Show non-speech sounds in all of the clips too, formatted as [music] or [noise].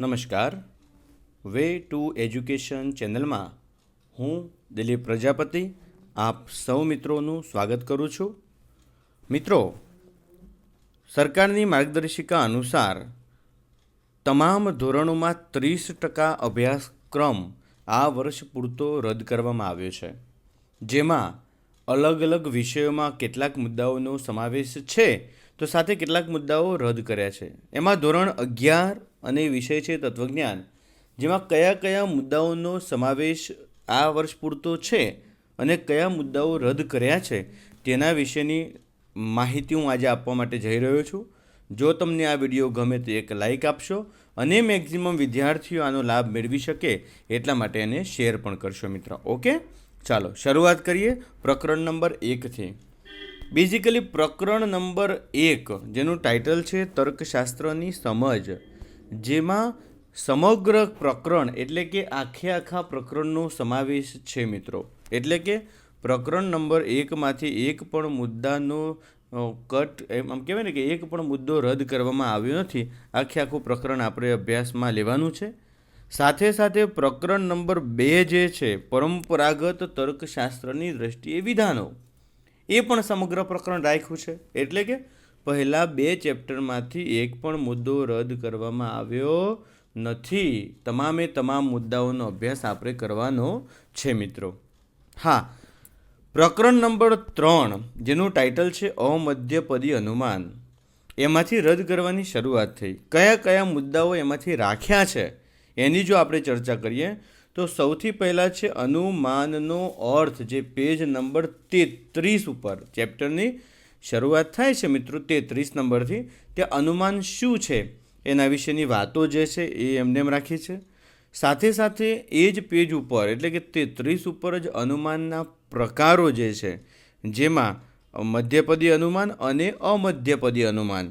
નમસ્કાર. Way to education ચેનલમાં હું દિલીપ પ્રજાપતિ આપ સૌ મિત્રોનું સ્વાગત કરું છું. મિત્રો, સરકારની માર્ગદર્શિકા અનુસાર તમામ ધોરણોમાં ત્રીસ ટકા અભ્યાસક્રમ આ વર્ષ પૂરતો રદ કરવામાં આવ્યો છે. જેમાં અલગ અલગ વિષયોમાં કેટલાક મુદ્દાઓનો સમાવેશ છે, તો સાથે કેટલાક મુદ્દાઓ રદ કર્યા છે. એમાં ધોરણ અગિયાર અને વિષય છે તત્વજ્ઞાન, જેમાં કયા કયા મુદ્દાઓનો સમાવેશ આ વર્ષ પૂરતો છે અને કયા મુદ્દાઓ રદ કર્યા છે, તેના વિશેની માહિતી હું આજે આપવા માટે જઈ રહ્યો છું. જો તમને આ વીડિયો ગમે તો એક લાઈક આપશો અને મેક્ઝિમમ વિદ્યાર્થીઓ આનો લાભ મેળવી શકે એટલા માટે એને શેર પણ કરશો મિત્રો. ઓકે? ચાલો, શરૂઆત કરીએ પ્રકરણ નંબર એકથી બેઝિકલી પ્રકરણ નંબર એક, જેનું ટાઇટલ છે તર્કશાસ્ત્રની સમજ. જેમાં સમગ્ર પ્રકરણ એટલે કે આખે આખા પ્રકરણનો સમાવેશ છે મિત્રો. એટલે કે પ્રકરણ નંબર એકમાંથી એક પણ મુદ્દાનો કટ એમ, આમ કહેવાય ને કે એક પણ મુદ્દો રદ કરવામાં આવ્યો નથી, આખે આખું પ્રકરણ આપણે અભ્યાસમાં લેવાનું છે. સાથે સાથે પ્રકરણ નંબર બે જે છે, પરંપરાગત તર્કશાસ્ત્રની દ્રષ્ટિએ વિધાનો, એ પણ સમગ્ર પ્રકરણ રાખ્યું છે. એટલે કે પહેલાં બે ચેપ્ટરમાંથી એક પણ મુદ્દો રદ કરવામાં આવ્યો નથી. તમામે તમામ મુદ્દાઓનો અભ્યાસ આપણે કરવાનો છે, મિત્રો. હા, પ્રકરણ નંબર ત્રણ, જેનું ટાઇટલ છે, અમધ્યપદી અનુમાન. એમાંથી રદ કરવાની શરૂઆત થઈ. કયા કયા મુદ્દાઓ એમાંથી રાખ્યા છે? એની જો આપણે ચર્ચા કરીએ, તો સૌથી પહેલાં છે, અનુમાનનો અર્થ, જે પેજ નંબર તેત્રીસ ઉપર, ચેપ્ટરની શરૂઆત થાય છે મિત્રો તેત્રીસ નંબરથી. તે અનુમાન શું છે? એના વિશેની વાતો જે છે એ એમને એમ રાખી છે સાથે સાથે એ જ પેજ ઉપર, એટલે કે તેત્રીસ ઉપર જ અનુમાનના પ્રકારો જે છે, જેમાં મધ્યપદી અનુમાન અને અમધ્યપદી અનુમાન.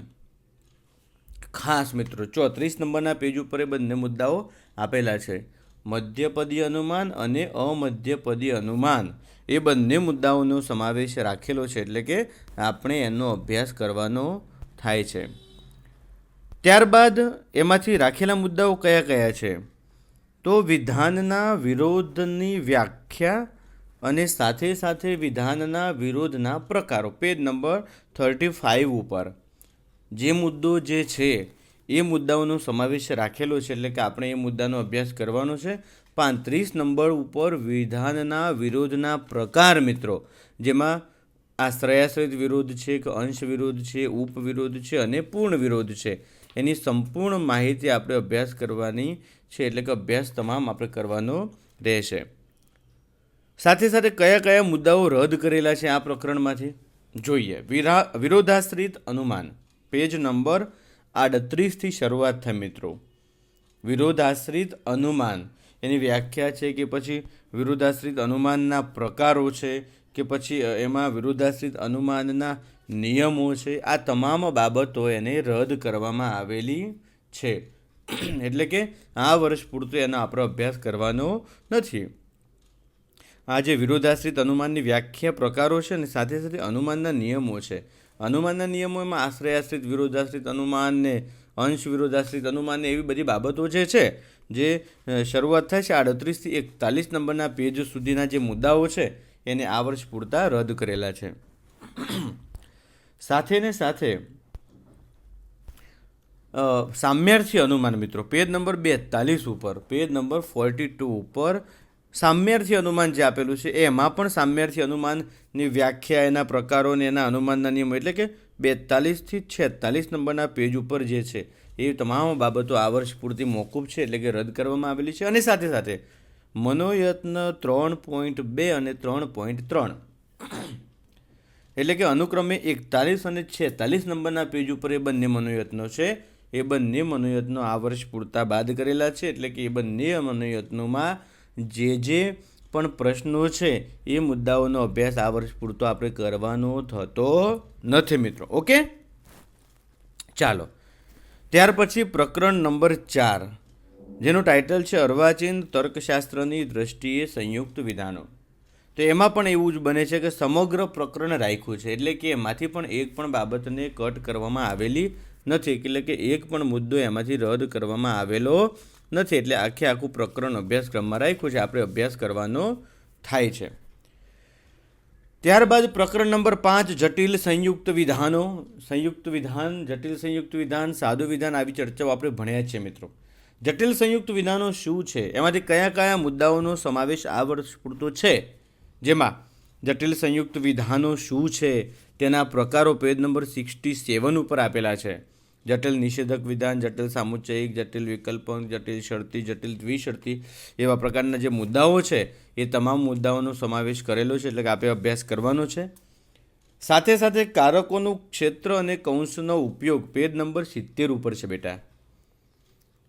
ખાસ મિત્રો ચોત્રીસ નંબરના પેજ ઉપર એ બંને મુદ્દાઓ આપેલા છે. મધ્યપદી અનુમાન અને અમધ્યપદી અનુમાન. એ બંને મુદ્દાઓનો સમાવેશ રાખેલો છે એટલે કે આપણે એનો અભ્યાસ કરવાનો થાય છે. ત્યારબાદ એમાંથી રાખેલા મુદ્દાઓ કયા કયા છે? તો વિધાનના વિરોધની વ્યાખ્યા અને સાથે સાથે વિધાનના વિરોધના પ્રકારો. પેજ નંબર થર્ટી ફાઇવ ઉપર. જે મુદ્દો જે છે એ મુદ્દાઓનો સમાવેશ રાખેલો છે એટલે કે આપણે એ મુદ્દાનો અભ્યાસ કરવાનો છે. પાંત્રીસ નંબર ઉપર વિધાનના વિરોધના પ્રકાર મિત્રો, જેમાં આશ્રયાશ્રિત વિરોધ છે કે અંશ વિરોધ છે ઉપવિરોધ છે અને પૂર્ણ વિરોધ છે. એની સંપૂર્ણ માહિતી આપણે અભ્યાસ કરવાની છે એટલે કે અભ્યાસ તમામ આપણે કરવાનો રહેશે. સાથે સાથે કયા કયા મુદ્દાઓ રદ કરેલા છે આ પ્રકરણમાંથી? જોઈએ. વિરા, વિરોધાશ્રિત અનુમાન. પેજ નંબર આડત્રીસથી શરૂઆત થાય મિત્રો. વિરોધાશ્રિત અનુમાન. એની વ્યાખ્યા છે કે પછી વિરોધાશ્રિત અનુમાનના પ્રકારો છે કે પછી એમાં વિરોધાશ્રિત અનુમાનના નિયમો છે. આ તમામ બાબતો એને રદ કરવામાં આવેલી છે. એટલે કે આ વર્ષ પૂરતો એનો આપણો અભ્યાસ કરવાનો નથી. આ જે વિરોધાશ્રિત અનુમાનની વ્યાખ્યા પ્રકારો છે અને સાથે સાથે અનુમાનના નિયમો છે. અનુમાનના નિયમોમાં આશ્રયાશ્રિત, વિરોધાશ્રિત અનુમાન ને અંશ વિરોધાશ્રિત અનુમાન ને એવી બધી બાબતો જે છે, જે શરૂઆત થાય છે આડત્રીસથી એકતાલીસ નંબરના પેજ સુધીના જે મુદ્દાઓ છે, એને આ વર્ષ પૂરતા રદ કરેલા છે. સાથે ને સાથે સામ્યાર્થી અનુમાન મિત્રો, પેજ નંબર બેતાલીસ ઉપર, પેજ નંબર ફોર્ટી ટુ ઉપર સામ્યાર્થી અનુમાન જે આપેલું છે, એમાં પણ સામ્યાર્થી અનુમાનની વ્યાખ્યા, એના પ્રકારો અને એના અનુમાનના નિયમો, એટલે કે બેતાલીસથી છેતાલીસ નંબરના પેજ ઉપર જે છે, એ તમામ બાબતો આ વર્ષ પૂરતી મોકૂફ છે, એટલે કે રદ કરવામાં આવેલી છે. અને સાથે સાથે મનોયત્ન ત્રણ પોઈન્ટ બે અને ત્રણ પોઈન્ટ ત્રણ. એટલે કે અનુક્રમે એકતાલીસ અને છેતાલીસ નંબરના પેજ ઉપર એ બંને મનોયત્નો છે. એ બંને મનોયત્નો આ વર્ષ પૂરતા બાદ કરેલા છે, એટલે કે એ બંને મનોયત્નોમાં જે જે પણ પ્રશ્નો છે, એ મુદ્દાઓનો અભ્યાસ આ વર્ષ પૂરતો આપણે કરવાનો થતો નથી મિત્રો, ઓકે? ચાલો. ત્યાર પછી પ્રકરણ નંબર ચાર, જેનું ટાઇટલ છે અર્વાચીન તર્કશાસ્ત્રની દ્રષ્ટિએ સંયુક્ત વિધાનો. તો એમાં પણ એવું જ બને છે કે સમગ્ર પ્રકરણ રાખ્યું છે, એટલે કે એમાંથી પણ એક પણ બાબતને કટ કરવામાં આવેલી નથી, એટલે કે એક પણ મુદ્દો એમાંથી રદ કરવામાં આવેલો નથી એટલે આખે આખું પ્રકરણ અભ્યાસક્રમમાં રાખ્યું છે. આપણે અભ્યાસ કરવાનો થાય છે. ત્યારબાદ પ્રકરણ નંબર પાંચ, જટિલ સંયુક્ત વિધાનો. સંયુક્ત વિધાન, જટિલ સંયુક્ત વિધાન, સાદું વિધાન આવી ચર્ચાઓ આપણે ભણ્યા છીએ મિત્રો. જટિલ સંયુક્ત વિધાનો શું છે? એમાંથી કયા કયા મુદ્દાઓનો સમાવેશ આ વર્ષ પૂરતો છે? જેમાં જટિલ સંયુક્ત વિધાનો શું છે? તેના પ્રકારો પેજ નંબર સિક્સટી સેવન ઉપર આપેલા છે. જટિલ નિષેધક વિધાન, જટિલ સામુચ્ચયિક જટિલ વિકલ્પક જટિલ શરતી, જટિલ દ્વિશરતી એવા પ્રકારના જે મુદ્દાઓ છે, એ તમામ મુદ્દાઓનો સમાવેશ કરેલો છે, એટલે કે આપણે અભ્યાસ કરવાનો છે. સાથે સાથે કારકોનું ક્ષેત્ર અને કૌંસનો ઉપયોગ પેજ નંબર સિત્તેર ઉપર છે બેટા.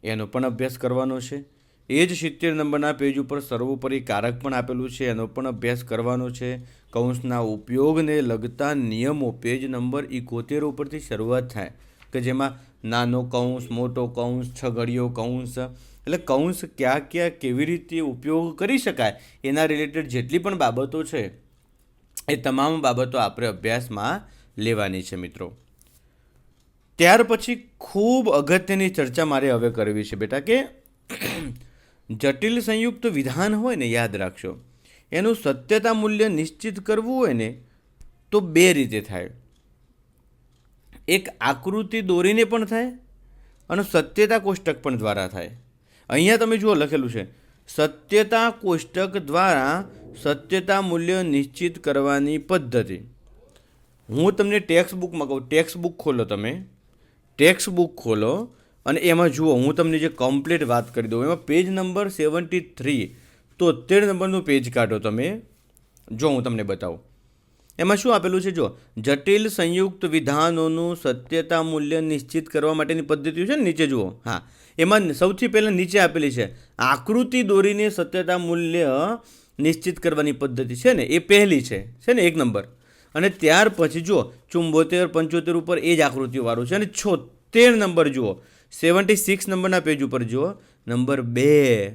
એનો પણ અભ્યાસ કરવાનો છે. એ જ સિત્તેર નંબરના પેજ ઉપર સર્વોપરી કારક પણ આપેલું છે, એનો પણ અભ્યાસ કરવાનો છે. કૌંસના ઉપયોગને લગતા નિયમો પેજ નંબર ઇકોતેર ઉપરથી શરૂઆત થાય. કે જેમાં નાનો કૌંસ, મોટો કૌંસ, છગડીયો કૌંસ, એટલે કૌંસ ક્યાં ક્યાં કેવી રીતે ઉપયોગ કરી શકાય એના રિલેટેડ જેટલી પણ બાબતો છે, એ તમામ બાબતો આપણે અભ્યાસમાં લેવાની છે મિત્રો. ત્યાર પછી ખૂબ અગત્યની ચર્ચા મારે હવે કરવી છે બેટા કે [clears throat] જટિલ સંયુક્ત વિધાન હોય ને યાદ રાખશો એનું સત્યતા મૂલ્ય નિશ્ચિત કરવું હોય ને તો બે રીતે થાય. એક આકૃતિ દોરીને પણ થાય અને સત્યતા કોષ્ટક પણ દ્વારા થાય. અહીંયા તમે જુઓ લખેલું છે, સત્યતા કોષ્ટક દ્વારા સત્યતા મૂલ્ય નિશ્ચિત કરવાની પદ્ધતિ. હું તમને ટેક્સ્ટ બુકમાં કહું ટેક્સ્ટ બુક ખોલો તમે. ટેક્સ્ટ બુક ખોલો અને એમાં જુઓ, હું તમને જે કમ્પ્લીટ વાત કરી દઉં, એમાં પેજ નંબર સેવન્ટી થ્રી તોતેર નંબરનું પેજ કાઢો તમે. જો હું તમને બતાવું. એમાં શું આપેલું છે જો? જટિલ સંયુક્ત વિધાનોનું સત્યતા મૂલ્ય નિશ્ચિત કરવા માટેની પદ્ધતિઓ છે ને નીચે જુઓ. હા. એમાં સૌથી પહેલાં નીચે આપેલી છે, આકૃતિ દોરીને સત્યતા મૂલ્ય નિશ્ચિત કરવાની પદ્ધતિ છે ને? એ પહેલી છે. છે ને? એક નંબર. અને ત્યાર પછી જુઓ, ચુંબોતેર પંચોતેર ઉપર એ જ આકૃતિવાળું છે અને છોતેર નંબર જુઓ. સેવન્ટી સિક્સ નંબરના પેજ ઉપર જુઓ. નંબર બે.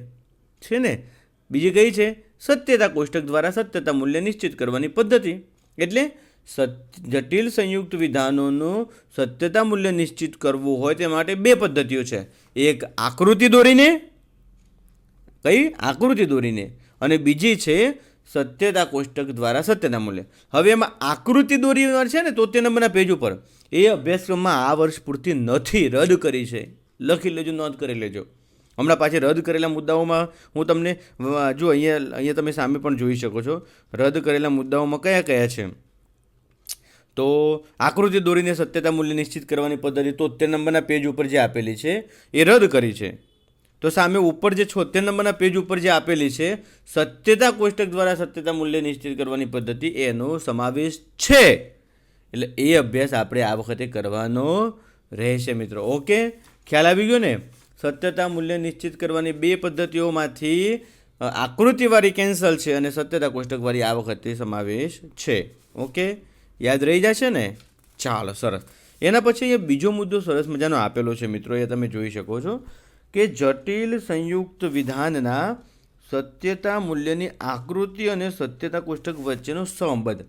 છે ને? બીજી કઈ છે? સત્યતા કોષ્ટક દ્વારા સત્યતા મૂલ્ય નિશ્ચિત કરવાની પદ્ધતિ. એટલે જટિલ સંયુક્ત વિધાનોનું સત્યતા મૂલ્ય નિશ્ચિત કરવું હોય તે માટે બે પદ્ધતિઓ છે. એક આકૃતિ દોરીને, કઈ? આકૃતિ દોરીને. અને બીજી છે સત્યતા કોષ્ટક દ્વારા સત્યતા મૂલ્ય. હવે એમાં આકૃતિ દોરી છે ને તોતેર નંબરના પેજ ઉપર. એ અભ્યાસક્રમમાં આ વર્ષ પૂરતી નથી, રદ કરી છે. લખી લેજો, નોંધ કરી લેજો. હમણાં પાછી રદ કરેલા મુદ્દાઓમાં હું તમને, જો અહીંયા અહીંયા તમે સામે પણ જોઈ શકો છો, રદ કરેલા મુદ્દાઓમાં કયા કયા છે? તો આકૃતિ દોરીને સત્યતા મૂલ્ય નિશ્ચિત કરવાની પદ્ધતિ તોતેર નંબરના પેજ ઉપર જે આપેલી છે, એ રદ કરી છે. તો સામે ઉપર જે છોતેર નંબરના પેજ ઉપર જે આપેલી છે, સત્યતા કોષ્ટક દ્વારા સત્યતા મૂલ્ય નિશ્ચિત કરવાની પદ્ધતિ, એનો સમાવેશ છે. એટલે એ અભ્યાસ આપણે આ વખતે કરવાનો રહેશે, મિત્રો. ઓકે? ખ્યાલ આવી ગયો ને? સત્યતા મૂલ્ય નિશ્ચિત કરવાની બે પદ્ધતિઓમાંથી આકૃતિવાળી કેન્સલ છે અને સત્યતા કોષ્ટકવાળી આ વખતે સમાવેશ છે. ઓકે? યાદ રહી જશે ને? ચાલો, સરસ. એના પછી અહીંયા બીજો મુદ્દો સરસ મજાનો આપેલો છે મિત્રો, એ તમે જોઈ શકો છો કે જટિલ સંયુક્ત વિધાનના સત્યતા મૂલ્યની આકૃતિ અને સત્યતા કોષ્ટક વચ્ચેનો સંબંધ.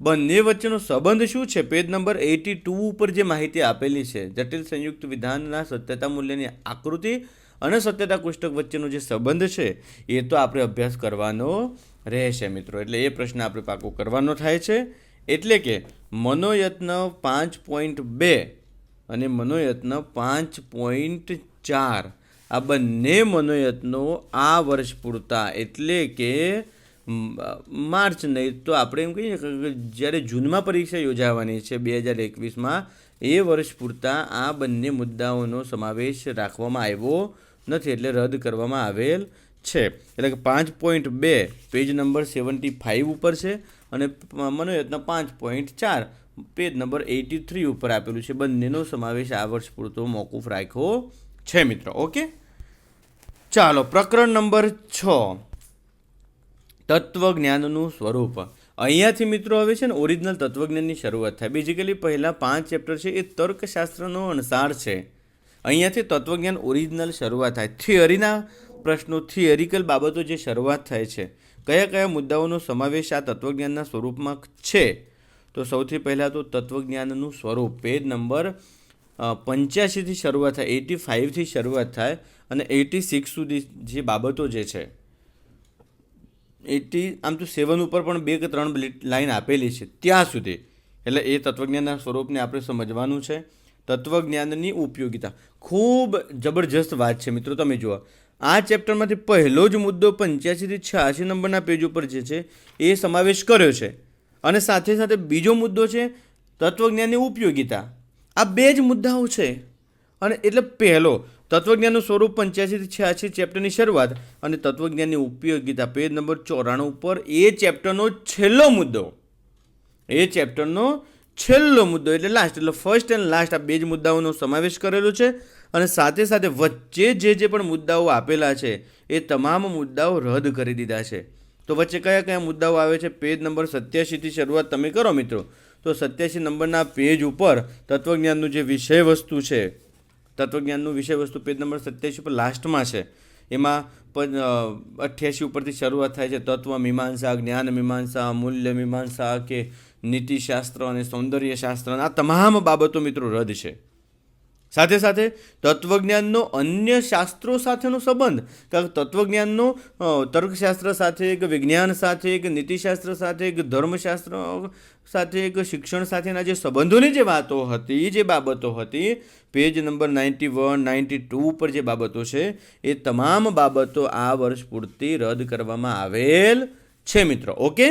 બંને વચ્ચેનો સંબંધ શું છે? પેજ નંબર એટી ટુ ઉપર જે માહિતી આપેલી છે, જટિલ સંયુક્ત વિધાનના સત્યતા મૂલ્યની આકૃતિ અને સત્યતા કોષ્ટક વચ્ચેનો જે સંબંધ છે, એ તો આપણે અભ્યાસ કરવાનો રહેશે મિત્રો. એટલે એ પ્રશ્ન આપણે પાકો કરવાનો થાય છે. એટલે કે મનોયત્ન પાંચ પોઈન્ટ બે અને મનોયત્ન પાંચ પોઈન્ટ ચાર આ બંને મનોયત્નો આ વર્ષ પૂરતા. એટલે કે માર્ચ નહીં, તો આપણે એમ કહીએ કે જ્યારે જૂનમાં પરીક્ષા યોજાવાની છે બે હજાર એકવીસમાં, એ વર્ષ પૂરતા આ બંને મુદ્દાઓનો સમાવેશ રાખવામાં આવ્યો નથી એટલે રદ કરવામાં આવેલ છે. એટલે કે પાંચ પોઈન્ટ બે, પેજ નંબર સેવન્ટી ફાઇવ ઉપર છે અને મનોયત્ન પાંચ પોઈન્ટ ચાર, પેજ નંબર એટી થ્રી ઉપર આપેલું છે. બંનેનો સમાવેશ આ વર્ષ પૂરતો મોકૂફ રાખ્યો છે, મિત્રો. ઓકે? ચાલો, પ્રકરણ નંબર છ. તત્વજ્ઞાનનું સ્વરૂપ. અહીંયાથી મિત્રો હવે છે ને ઓરિજિનલ તત્વજ્ઞાનની શરૂઆત થાય. બેઝિકલી પહેલાં પાંચ ચેપ્ટર છે, એ તર્કશાસ્ત્રનો અણસાર છે. અહીંયાથી તત્વજ્ઞાન ઓરિજિનલ શરૂઆત થાય. થિયરીના પ્રશ્નો થિયરિકલ બાબતો જે શરૂઆત થાય છે, કયા કયા મુદ્દાઓનો સમાવેશ આ તત્વજ્ઞાનના સ્વરૂપમાં છે? તો સૌથી પહેલાં તો તત્વજ્ઞાનનું સ્વરૂપ. પેજ નંબર પંચ્યાસીથી શરૂઆત થાય. એટી ફાઇવથી શરૂઆત થાય. અને એટી સિક્સ સુધી જે બાબતો જે છે એટી, આમ તો સેવન ઉપર પણ બે કે ત્રણ લાઈન આપેલી છે. ત્યાં સુધી. એટલે એ તત્વજ્ઞાનના સ્વરૂપને આપણે સમજવાનું છે. તત્વજ્ઞાનની ઉપયોગિતા. ખૂબ જબરજસ્ત વાત છે મિત્રો, તમે જુઓ. આ ચેપ્ટરમાંથી પહેલો જ મુદ્દો પંચ્યાસીથી છ્યાસી નંબરના પેજ ઉપર જે છે, એ સમાવેશ કર્યો છે. અને સાથે સાથે બીજો મુદ્દો છે, તત્વજ્ઞાનની ઉપયોગિતા. આ બે જ મુદ્દાઓ છે. અને એટલે પહેલો તત્વજ્ઞાનનું સ્વરૂપ પંચ્યાસીથી છ્યાસી ચેપ્ટરની શરૂઆત અને તત્વજ્ઞાનની ઉપયોગિતા પેજ નંબર ચોરાણું ઉપર એ ચેપ્ટરનો છેલ્લો મુદ્દો. એ ચેપ્ટરનો છેલ્લો મુદ્દો એટલે લાસ્ટ એટલે ફર્સ્ટ એન્ડ લાસ્ટ આ બે જ મુદ્દાઓનો સમાવેશ કરેલો છે અને સાથે સાથે વચ્ચે જે જે પણ મુદ્દાઓ આપેલા છે એ તમામ મુદ્દાઓ રદ કરી દીધા છે. તો વચ્ચે કયા કયા મુદ્દાઓ આવે છે? પેજ નંબર સત્યાસીથી શરૂઆત તમે કરો મિત્રો. તો સત્યાસી નંબરના પેજ ઉપર તત્વજ્ઞાનનું જે વિષય વસ્તુ છે તત્વજ્ઞાનનું વિષય વસ્તુ પેજ નંબર સત્યાસી પર લાસ્ટમાં છે. એમાં અઠ્યાસી ઉપરથી શરૂઆત થાય છે. તત્વ, મીમાંસા, જ્ઞાન, મીમાંસા મૂલ્ય મીમાંસા કે નીતિશાસ્ત્ર અને સૌંદર્યશાસ્ત્ર આ તમામ બાબતો મિત્રો રદ છે. સાથે સાથે તત્વજ્ઞાનનો અન્ય શાસ્ત્રો સાથેનો સંબંધ. કારણ કે તત્વજ્ઞાનનો તર્કશાસ્ત્ર સાથે એક વિજ્ઞાન સાથે એક નીતિશાસ્ત્ર સાથે એક ધર્મશાસ્ત્ર સાથે એક શિક્ષણ સાથેના જે સંબંધોની જે વાતો હતી, જે બાબતો હતી, page number ninety one, ninety two ઉપર જે બાબતો છે, એ તમામ બાબતો આ વર્ષ પૂરતી રદ કરવામાં આવેલ છે મિત્રો, ઓકે?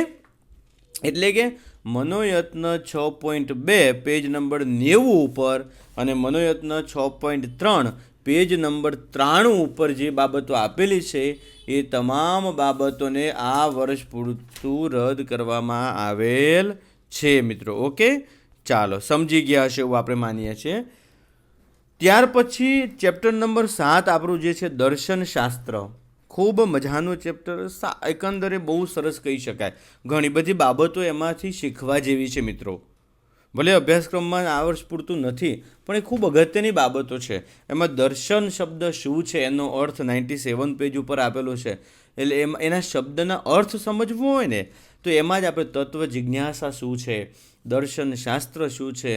એટલે કે મનોયત્ન છ પોઈન્ટ બે, પેજ નંબર નેવું ઉપર અને મનોયત્ન છ પોઈન્ટ ત્રણ, પેજ નંબર ત્રાણું ઉપર જે બાબતો આપેલી છે, એ તમામ બાબતોને આ વર્ષ પૂરતું રદ કરવામાં આવેલ છે મિત્રો, ઓકે? ચાલો, સમજી ગયા હશે એવું આપણે માનીએ છીએ. ત્યાર પછી ચેપ્ટર નંબર સાત આપણું જે છે દર્શન શાસ્ત્ર. ખૂબ મજાનું ચેપ્ટર એકંદરે બહુ સરસ કહી શકાય. ઘણી બધી બાબતો એમાંથી શીખવા જેવી છે મિત્રો. ભલે અભ્યાસક્રમમાં આ વર્ષ પૂરતું નથી, પણ એ ખૂબ અગત્યની બાબતો છે. એમાં દર્શન શબ્દ શું છે એનો અર્થ નાઇન્ટી સેવન પેજ ઉપર આપેલો છે. એટલે એમાં, એના શબ્દના અર્થ સમજવો હોય ને તો એમાં જ આપણે તત્વ જિજ્ઞાસા શું છે? દર્શન શાસ્ત્ર શું છે?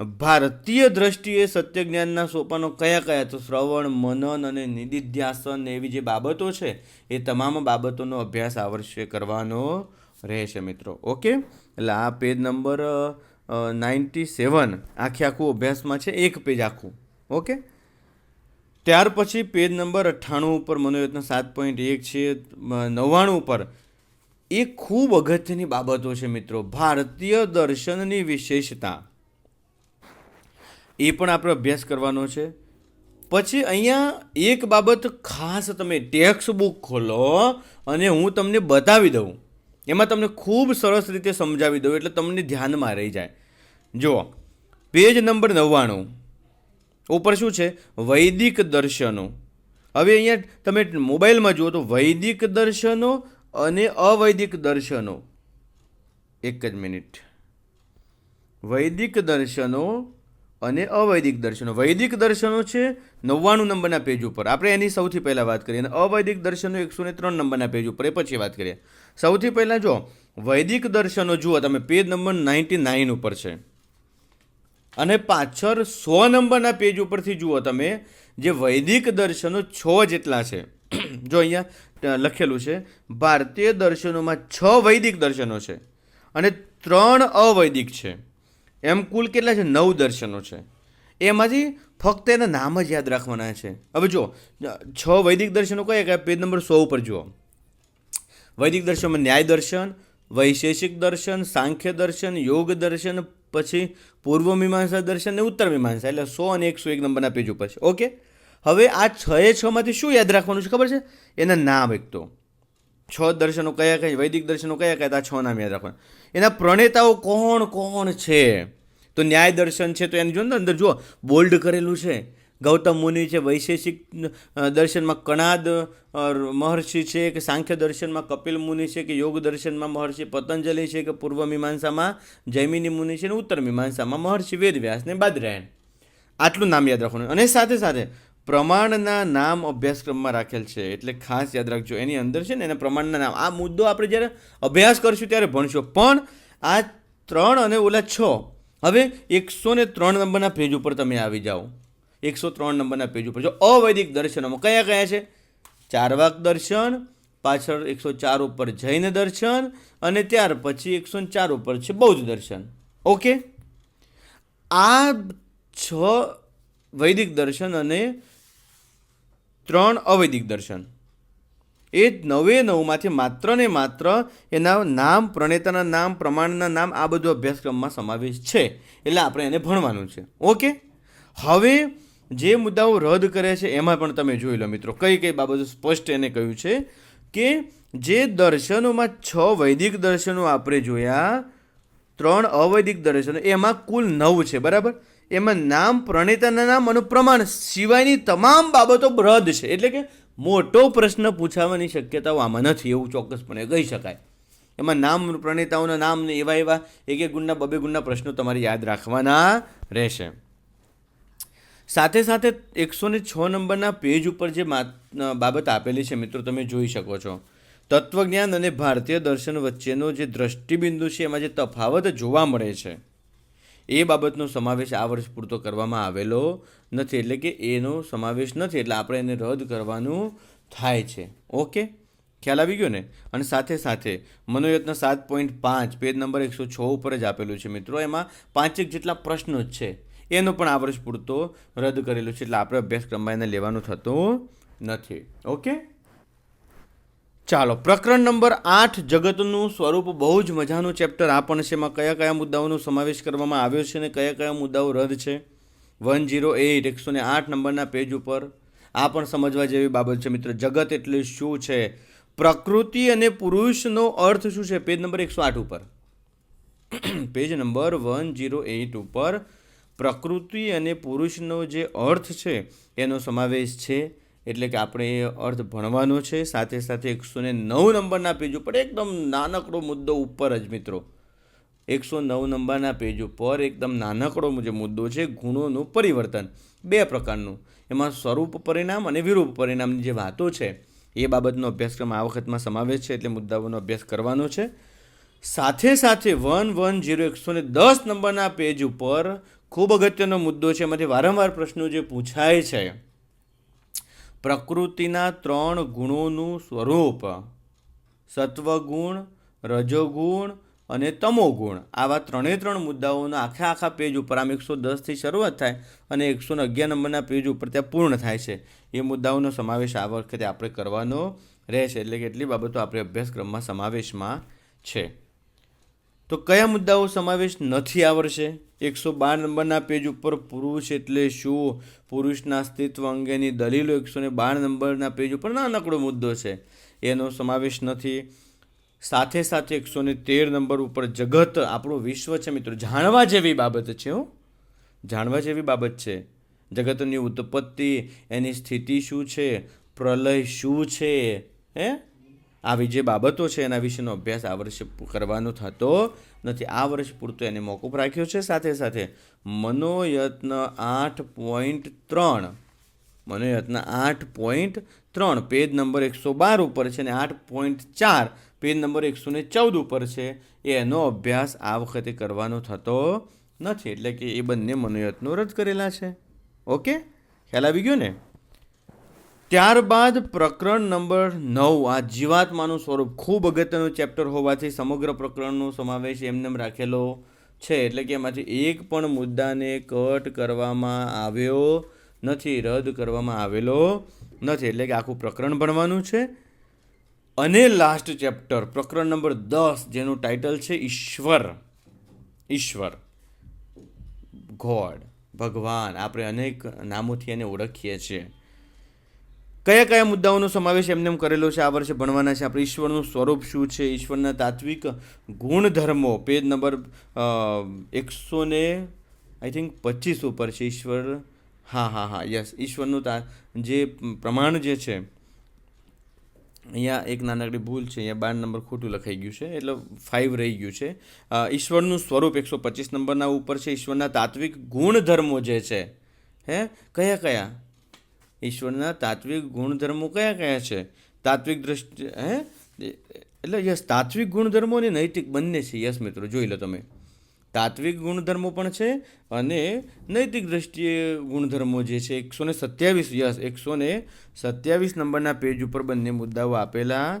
ભારતીય દ્રષ્ટિએ સત્ય જ્ઞાનના સોપાનો કયા કયા? તો શ્રવણ, મનન અને નિધિધ્યાસન એવી જે બાબતો છે, એ તમામ બાબતોનો અભ્યાસ આ વર્ષે કરવાનો રહેશે મિત્રો. ઓકે? એટલે આ પેજ નંબર નાઇન્ટી સેવન આખે આખું અભ્યાસમાં છે, એક પેજ આખું. ઓકે? ત્યાર પછી પેજ નંબર અઠ્ઠાણું ઉપર મનોયત્ન સાત પોઈન્ટ એક છે નવ્વાણું ઉપર એ ખૂબ અગત્યની બાબતો છે મિત્રો. ભારતીય દર્શનની વિશેષતા. એ પણ આપણે અભ્યાસ કરવાનો છે. પછી અહીંયા એક બાબત ખાસ તમે ટેક્સ્ટ બુક ખોલો અને હું તમને બતાવી દઉં. એમાં તમને ખૂબ સરસ રીતે સમજાવી દઉં એટલે તમને ધ્યાનમાં રહી જાય. જુઓ, પેજ નંબર નવ્વાણું. ઉપર શું છે? વૈદિક દર્શનો. હવે અહીંયા તમે મોબાઈલમાં જુઓ તો વૈદિક દર્શનો અને અવૈદિક દર્શનો. એક જ મિનિટ. વૈદિક દર્શનો અને અવૈદિક દર્શનો. વૈદિક દર્શનો છે નવ્વાણું નંબરના પેજ ઉપર. આપણે એની સૌથી પહેલાં વાત કરીએ અને અવૈદિક દર્શનો એકસો ને ત્રણ નંબરના પેજ ઉપર. એ પછી વાત કરીએ. સૌથી પહેલાં જો વૈદિક દર્શનો જુઓ, તમે પેજ નંબર નાઇન્ટી નાઇન ઉપર છે. અને પાછળ સો નંબરના પેજ ઉપરથી જુઓ તમે, જે વૈદિક દર્શનો છ જેટલા છે. [clears throat] જો અહીંયા લખેલું છે, ભારતીય દર્શનોમાં છ વૈદિક દર્શનો છે અને ત્રણ અવૈદિક છે. એમ કુલ કેટલા છે? નવ દર્શનો છે. એમાંથી ફક્ત એના નામ જ યાદ રાખવાના છે. હવે જુઓ, છ વૈદિક દર્શનો કયા કયા? પેજ નંબર સો ઉપર જુઓ. વૈદિક દર્શનમાં ન્યાય દર્શન, વૈશેષિક દર્શન, સાંખ્ય દર્શન, યોગ દર્શન, પછી પૂર્વ મીમાંસા દર્શન અને ઉત્તર મીમાંસા. એટલે સો અને એકસો એક નંબરના પેજ ઉપર છે. ઓકે? હવે આ છ એ છમાંથી શું યાદ રાખવાનું છે ખબર છે? એના નામ એક તો. છ દર્શનો કયા કયા? વૈદિક દર્શનો કયા કયા? આ છ નામ યાદ રાખવાના. એના પ્રણેતાઓ કોણ કોણ છે? તો ન્યાય દર્શન છે તો એને જો ને અંદર જુઓ, બોલ્ડ કરેલું છે. ગૌતમ મુનિ છે, વૈશેષિક દર્શનમાં કણાદ મહર્ષિ છે કે સાંખ્ય દર્શનમાં કપિલ મુનિ છે કે યોગ દર્શનમાં મહર્ષિ, પતંજલિ છે કે પૂર્વ મીમાંસામાં જૈમિની મુનિ છે અને ઉત્તર મીમાંસામાં મહર્ષિ, વેદવ્યાસ ને બાદરાયણ. આટલું નામ યાદ રાખવાનું. અને સાથે સાથે પ્રમાણના નામ અભ્યાસક્રમમાં રાખેલ છે. એટલે ખાસ યાદ રાખજો, એની અંદર છે ને એના પ્રમાણના નામ. આ મુદ્દો આપણે જ્યારે અભ્યાસ કરશું ત્યારે ભણશો. પણ આ ત્રણ અને ઓલા છ, હવે એકસો ને ત્રણ નંબરના પેજ ઉપર તમે આવી જાઓ. એકસો ત્રણ નંબરના પેજ ઉપર. જો અવૈદિક દર્શનોમાં કયા કયા છે? ચારવાક દર્શન, પાછળ એકસો ચાર ઉપર જૈન દર્શન અને ત્યાર પછી એકસો ચાર ઉપર છે બૌદ્ધ દર્શન. ઓકે? આ છ વૈદિક દર્શન અને ત્રણ અવૈદિક દર્શન. એ નવે નવમાંથી માત્ર ને માત્ર એના નામ, પ્રણેતાના નામ, પ્રમાણના નામ, આ બધું અભ્યાસક્રમમાં સમાવેશ છે. એટલે આપણે એને ભણવાનું છે. ઓકે? હવે જે મુદ્દાઓ રદ કરે છે, એમાં પણ તમે જોઈ લો મિત્રો, કઈ કઈ બાબતો સ્પષ્ટ એને કહ્યું છે કે જે દર્શનોમાં છ વૈદિક દર્શનો આપણે જોયા, ત્રણ અવૈદિક દર્શનો, એમાં કુલ નવ છે, બરાબર? એમાં નામ પ્રણેતાના નામ અનુપ્રમાણ સિવાયની તમામ બાબતો રદ છે. એટલે કે મોટો પ્રશ્ન પૂછાવાની શક્યતાઓ આમાં નથી એવું ચોક્કસપણે કહી શકાય. એમાં નામ પ્રણેતાઓના નામ ને એવા એવા એક એક ગુણના બબે ગુણના પ્રશ્નો તમારે યાદ રાખવાના રહેશે. સાથે સાથે એકસો ને છ નંબરના પેજ ઉપર જે બાબત આપેલી છે મિત્રો તમે જોઈ શકો છો. તત્વજ્ઞાન અને ભારતીય દર્શન વચ્ચેનો જે દ્રષ્ટિબિંદુ છે, એમાં જે તફાવત જોવા મળે છે. એ બાબતનો સમાવેશ આ વર્ષ પૂરતો કરવામાં આવેલો નથી. એટલે કે એનો સમાવેશ નથી. એટલે આપણે એને રદ કરવાનું થાય છે. ઓકે? ખ્યાલ આવી ગયો ને? અને સાથે સાથે મનોયત્ન સાત પોઈન્ટ પાંચ, પેજ નંબર એકસો છ ઉપર જ આપેલું છે મિત્રો. એમાં પાંચેક જેટલા પ્રશ્નો જ છે. એનો પણ આ વર્ષ પૂરતો રદ કરેલો છે. એટલે આપણે અભ્યાસક્રમમાં એને લેવાનું થતું નથી. ઓકે? ચાલો, પ્રકરણ નંબર આઠ, જગતનું સ્વરૂપ બહુ જ મજાનું ચેપ્ટર આ પણ છે. એમાં કયા કયા મુદ્દાઓનો સમાવેશ કરવામાં આવ્યો છે અને કયા કયા મુદ્દાઓ રદ છે? વન જીરો એઇટ, એકસો ને આઠ નંબરના પેજ ઉપર આ પણ સમજવા જેવી બાબત છે. મિત્ર, જગત એટલે શું છે? પ્રકૃતિ અને પુરુષનો અર્થ શું છે? પેજ નંબર એકસો આઠ ઉપર. [clears throat] Page number one zero eight ઉપર પ્રકૃતિ અને પુરુષનો જે અર્થ છે, એનો સમાવેશ છે. એટલે કે આપણે એ અર્થ ભણવાનો છે. સાથે સાથે એકસો ને નવ નંબરના પેજ ઉપર એકદમ નાનકડો મુદ્દો ઉપર જ મિત્રો. એકસો નવ નંબરના પેજ ઉપર એકદમ નાનકડો જે મુદ્દો છે ગુણોનું પરિવર્તન. બે પ્રકારનું. એમાં સ્વરૂપ પરિણામ અને વિરૂપ પરિણામની જે વાતો છે, એ બાબતનો અભ્યાસક્રમ આ વખતમાં સમાવેશ છે એટલે મુદ્દાઓનો અભ્યાસ કરવાનો છે. સાથે સાથે વન વન જીરો એકસો ને દસ નંબરના પેજ ઉપર ખૂબ અગત્યનો મુદ્દો છે. એમાંથી વારંવાર પ્રશ્નો જે પૂછાય છે પ્રકૃતિના ત્રણ ગુણોનું સ્વરૂપ. સત્વગુણ, રજોગુણ અને તમોગુણ. આવા ત્રણે ત્રણ મુદ્દાઓના આખા આખા પેજ ઉપર આમ એકસો દસથી શરૂઆત થાય અને એકસો અગિયાર નંબરના પેજ ઉપર ત્યાં પૂર્ણ થાય છે. એ મુદ્દાઓનો સમાવેશ આ વખતે આપણે કરવાનો રહેશે. એટલે કે એટલી બાબતો આપણે અભ્યાસક્રમમાં સમાવેશમાં છે. તો કયા મુદ્દાઓ સમાવેશ નથી આવડશે એકસો બાર નંબરના પેજ ઉપર પુરુષ એટલે શું? પુરુષના અસ્તિત્વ અંગેની દલીલો એકસો ને બાર નંબરના પેજ ઉપર નાનકડો મુદ્દો છે. એનો સમાવેશ નથી. સાથે સાથે એકસો ને તેર નંબર ઉપર જગત આપણું વિશ્વ છે મિત્રો. જાણવા જેવી બાબત છે હું. જાણવા જેવી બાબત છે. જગતની ઉત્પત્તિ, એની સ્થિતિ શું છે? પ્રલય શું છે? હે? આવી જે બાબતો છે એના વિશેનો અભ્યાસ આ વર્ષે કરવાનો થતો નથી. આ વર્ષ પૂરતો એને મોકૂફ રાખ્યો છે. સાથે સાથે મનોયત્ન આઠ પોઈન્ટ ત્રણ, મનોયત્ન આઠ પોઈન્ટ ત્રણ પેજ નંબર એકસો બાર ઉપર છે અને આઠ પોઈન્ટ ચાર પેજ નંબર એકસો ને ચૌદ ઉપર છે એનો અભ્યાસ આ વખતે કરવાનો થતો નથી. એટલે કે એ બંને મનોયત્નો રદ કરેલા છે. ઓકે? ખ્યાલ આવી ગયો ને? ત્યારબાદ પ્રકરણ નંબર નવ, આ જીવાત્માનું સ્વરૂપ ખૂબ અગત્યનું ચેપ્ટર હોવાથી સમગ્ર પ્રકરણનો સમાવેશ એમને એમ રાખેલો છે. એટલે કે એમાંથી એક પણ મુદ્દાને કટ કરવામાં આવ્યો નથી, રદ કરવામાં આવેલો નથી. એટલે કે આખું પ્રકરણ ભણવાનું છે. અને લાસ્ટ ચેપ્ટર પ્રકરણ નંબર દસ, જેનું ટાઇટલ છે ઈશ્વર. ઈશ્વર. ગોડ ભગવાન. આપણે અનેક નામોથી એને ઓળખીએ છીએ. કયા કયા મુદ્દાઓનો સમાવેશ એમને એમ કરેલો છે? આ વર્ષે ભણવાના છે. આપણે ઈશ્વરનું સ્વરૂપ શું છે? ઈશ્વરના તાત્વિક ગુણધર્મો. પેજ નંબર એકસો ને, આઈ થિંક, પચીસ ઉપર છે. ઈશ્વર, હા હા હા, યસ. ઈશ્વરનું તા, જે પ્રમાણ જે છે, અહીંયા એક નાનકડી ભૂલ છે. અહીંયા બાર નંબર ખોટું લખાઈ ગયું છે. એટલે ફાઇવ રહી ગયું છે. ઈશ્વરનું સ્વરૂપ એકસો પચીસ નંબરના ઉપર છે. ઈશ્વરના તાત્વિક ગુણધર્મો જે છે, હે? કયા કયા? ઈશ્વરના તાત્વિક ગુણધર્મો કયા કયા છે? તાત્વિક દ્રષ્ટિ, હે? એટલે યસ, તાત્વિક ગુણધર્મો અને નૈતિક બંને છે. યસ મિત્રો, જોઈ લો તમે. તાત્વિક ગુણધર્મો પણ છે અને નૈતિક દ્રષ્ટિએ ગુણધર્મો જે છે, એકસો ને સત્યાવીસ, યસ, એકસો ને સત્યાવીસ નંબરના પેજ ઉપર બંને મુદ્દાઓ આપેલા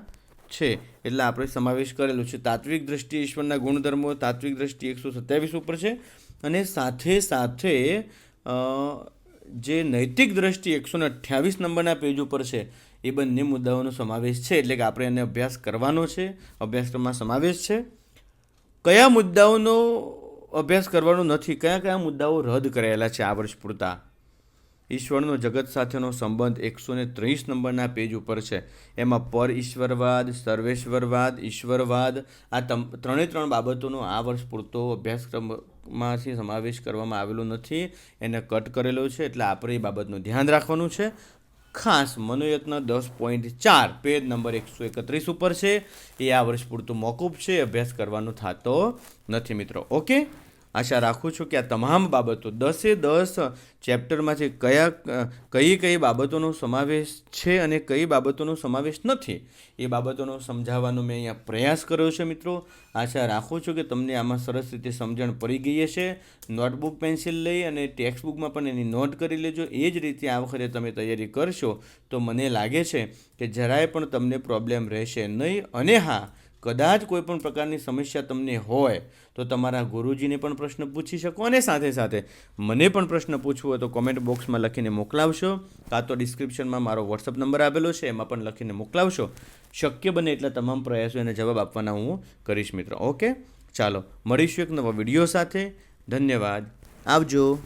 છે. એટલે આપણે સમાવેશ કરેલો છે. તાત્વિક દ્રષ્ટિ ઈશ્વરના ગુણધર્મો, તાત્વિક દ્રષ્ટિ એકસો સત્યાવીસ ઉપર છે અને સાથે સાથે જે નૈતિક દ્રષ્ટિ એકસો ને અઠ્યાવીસ નંબરના પેજ ઉપર છે, એ બંને મુદ્દાઓનો સમાવેશ છે. એટલે કે આપણે એને અભ્યાસ કરવાનો છે. અભ્યાસક્રમમાં સમાવેશ છે. કયા મુદ્દાઓનો અભ્યાસ કરવાનો નથી, કયા કયા મુદ્દાઓ રદ કરાયેલા છે આ વર્ષ પૂરતા? ઈશ્વરનો જગત સાથેનો સંબંધ એકસો ને ત્રીસ નંબરના પેજ ઉપર છે. એમાં પર ઈશ્વરવાદ, સર્વેશ્વરવાદ, ઈશ્વરવાદ આ ત્રણે ત્રણ બાબતોનો આ વર્ષ પૂરતો અભ્યાસક્રમમાંથી સમાવેશ કરવામાં આવેલો નથી. એને કટ કરેલો છે એટલે આપણે એ બાબતનું ધ્યાન રાખવાનું છે. ખાસ મનોયત્ન દસ પોઈન્ટ ચાર, પેજ નંબર એકસો એકત્રીસ ઉપર છે. એ આ વર્ષ પૂરતું મોકૂફ છે. અભ્યાસ કરવાનો થતો નથી મિત્રો. ઓકે? આશા રાખું છું કે આ તમામ બાબતો દસે દસ ચેપ્ટરમાંથી કયા, કઈ કઈ બાબતોનો સમાવેશ છે અને કઈ બાબતોનો સમાવેશ નથી, એ બાબતોનો સમજાવવાનો મેં અહીંયા પ્રયાસ કર્યો છે મિત્રો. આશા રાખું છું કે તમને આમાં સરસ રીતે સમજણ પડી ગઈ હશે. નોટબુક પેન્સિલ લઈ અને ટેક્સ્ટ બુકમાં પણ એની નોટ કરી લેજો. એ જ રીતે આ વખતે તમે તૈયારી કરશો તો મને લાગે છે કે જરાય પણ તમને પ્રોબ્લેમ રહેશે નહીં. અને હા કદાચ કોઈ પણ પ્રકારની સમસ્યા તમને હોય, તો તમારા ગુરુજીને પણ પ્રશ્ન પૂછી શકો અને સાથે સાથે મને પણ પ્રશ્ન પૂછવો હોય તો કોમેન્ટ બોક્સમાં લખીને મોકલાવશો, કાં તો ડિસ્ક્રિપ્શનમાં મારો વોટ્સઅપ નંબર આપેલો છે, એમાં પણ લખીને મોકલાવશો. શક્ય બને એટલા તમામ પ્રયાસો એને જવાબ આપવાના હું કરીશ મિત્રો, ઓકે? ચાલો, મળીશું એક નવા વીડિયો સાથે. ધન્યવાદ. આવજો.